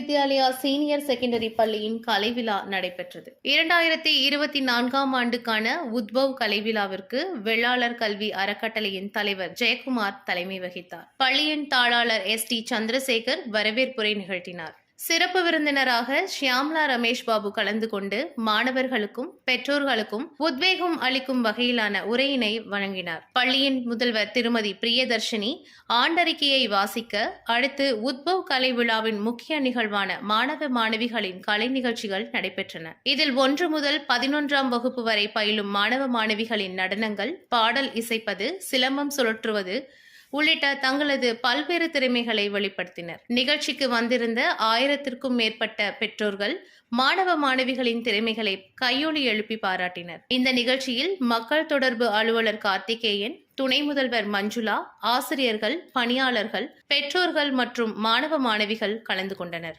Vidyalaya senior secondary பள்ளியின் கலைவிழா நடைபெற்றது. இரண்டாயிரத்தி இருபத்தி நான்காம் ஆண்டுக்கான உத்பவ் கலைவிழாவிற்கு வெள்ளாளர் கல்வி அறக்கட்டளையின் தலைவர் ஜெயக்குமார் தலைமை வகித்தார். பள்ளியின் தாளாளர் எஸ் டி சந்திரசேகர் வரவேற்புரை நிகழ்த்தினார். சிறப்பு விருந்தினராக ஷியாம்லா ரமேஷ் பாபு கலந்து கொண்டு மாணவர்களுக்கும் பெற்றோர்களுக்கும் உத்வேகம் அளிக்கும் வகையிலான உரையினை வழங்கினார். பள்ளியின் முதல்வர் திருமதி பிரியதர்ஷினி ஆண்டறிக்கையை வாசிக்க அடுத்து உத்பவ் கலை விழாவின் முக்கிய நிகழ்வான மாணவ மாணவிகளின் கலை நிகழ்ச்சிகள் நடைபெற்றன. இதில் ஒன்று முதல் பதினொன்றாம் வகுப்பு வரை பயிலும் மாணவ மாணவிகளின் நடனங்கள் பாடல் இசைப்பது சிலம்பம் சுழற்றுவது உள்ளிட்ட தங்களது பல்வேறு திறமைகளை வெளிப்படுத்தினர். நிகழ்ச்சிக்கு வந்திருந்த ஆயிரத்திற்கும் மேற்பட்ட பெற்றோர்கள் மாணவ மாணவிகளின் திறமைகளை கையொலி எழுப்பி பாராட்டினர். இந்த நிகழ்ச்சியில் மக்கள் தொடர்பு அலுவலர் கார்த்திகேயன் துணை முதல்வர் மஞ்சுளா ஆசிரியர்கள் பணியாளர்கள் பெற்றோர்கள் மற்றும் மாணவ மாணவிகள் கலந்து கொண்டனர்.